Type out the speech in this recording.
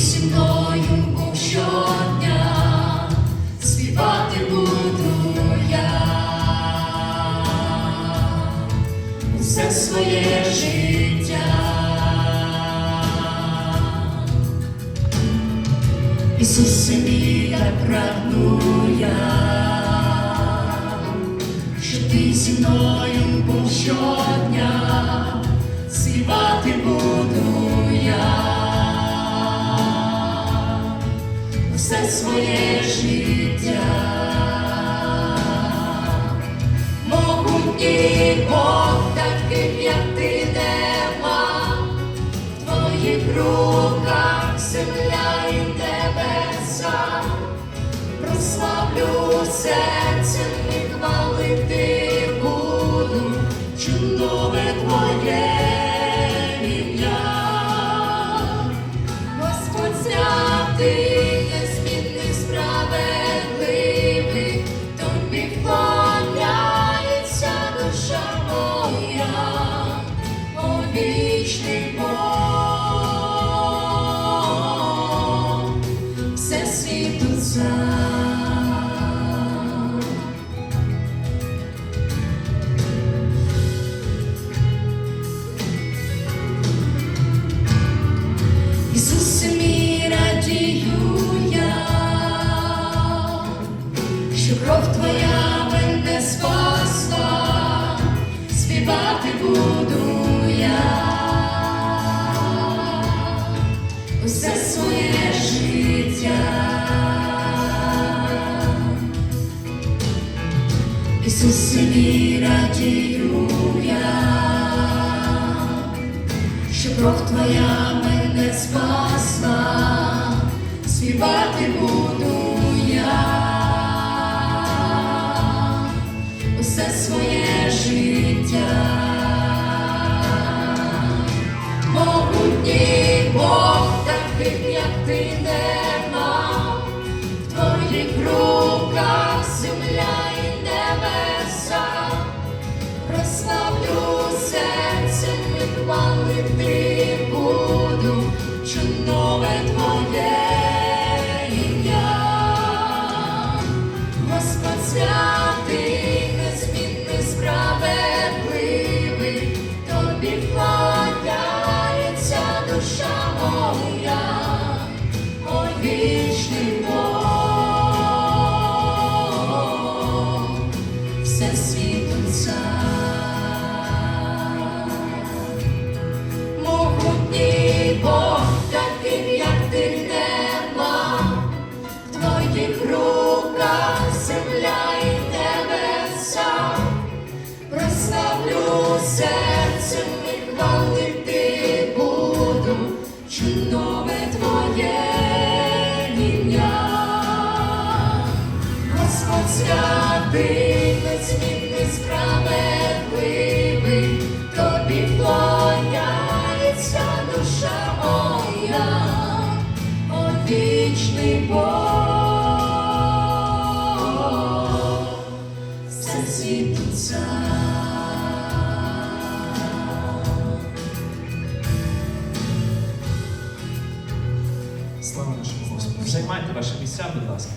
зі мною був щодня, буду я. Своє життя. Ісусе мій, так прагну я, що ти зі мною був щодня, співати буду я все своє життя. Могутній Бог, таким як ти нема, в твоїх руках земля і небеса, прославлю серцем і хвалити буду, чудове твоє все світу цар. Ісусе що кров твоя співати буду я усе своє життя. Ісусе мій радію я, що кров твоя мене спасла, співати буду твоїх руках земля і небеса прославлю серцем і хвалити буду, твоє ім'я. Господь святий, незмінний, справедливий, тобі вкладається серцем і хвалити буду, чудове твоє ім'я. Господь святий, Займайте ваші місця, будь ласка.